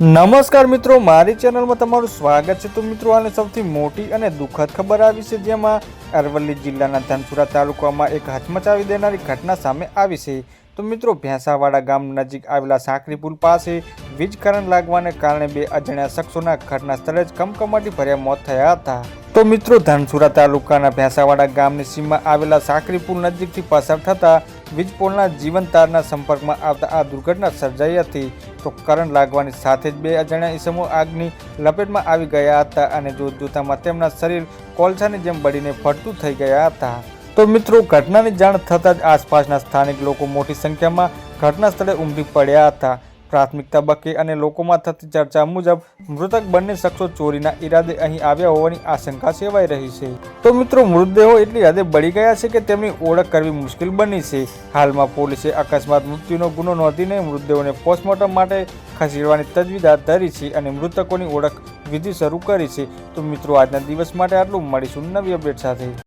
નમસ્કાર મિત્રો, મારી ચેનલમાં તમારું સ્વાગત છે. તો મિત્રો આને સૌથી મોટી અને દુઃખદ ખબર આવી છે, જેમાં અરવલ્લી જિલ્લાના ધનસુરા તાલુકામાં એક હચમચાવી દેનારી ઘટના સામે આવી છે. તો મિત્રો, ભેંસાવાડા ગામ નજીક આવેલા સાંકરી પુલ પાસે વીજ કરંટ લાગવાને કારણે બે અજાણ્યા શખ્સોના ઘટના સ્થળે જ કમકમાટી ભર્યા મોત થયા હતા. તો મિત્રો, ધનસુરા તાલુકાના ભેંસાવાડા ગામની સીમમાં આવેલા સાંકરી પુલ નજીકથી પસાર થતા વીજ પોલના જીવન તારના સંપર્કમાં આવતા આ દુર્ઘટના સર્જાઈ હતી. તો કરંટ લાગવાની સાથે જ બે અજાણ્યા ઈસમો આગની લપેટમાં આવી ગયા હતા અને જોત જોતામાં તેમના શરીર કોલસાની જેમ બળીને ફરતું થઈ ગયા હતા. તો મિત્રો, ઘટનાની જાણ થતાં જ આસપાસના સ્થાનિક લોકો મોટી સંખ્યામાં ઘટના સ્થળે ઉમટી પડ્યા હતા. પ્રાથમિક તબક્કે અને લોકોમાં થતી ચર્ચા મુજબ મૃતક બંને શખ્સો ચોરીના ઈરાદે અહીં આવ્યા હોવાની આશંકા સેવાઈ રહી છે. તો મિત્રો, મૃતદેહો એટલી હદે બળી ગયા છે કે તેમની ઓળખ કરવી મુશ્કેલ બની છે. હાલમાં પોલીસે અકસ્માત મૃત્યુનો ગુનો નોંધીને મૃતદેહોને પોસ્ટમોર્ટમ માટે ખસેડવાની તજવીજ હાથ ધરી છે અને મૃતકોની ઓળખ વિધિ શરૂ કરી છે. તો મિત્રો, આજના દિવસ માટે આટલું. મળીશું નવી અપડેટ સાથે.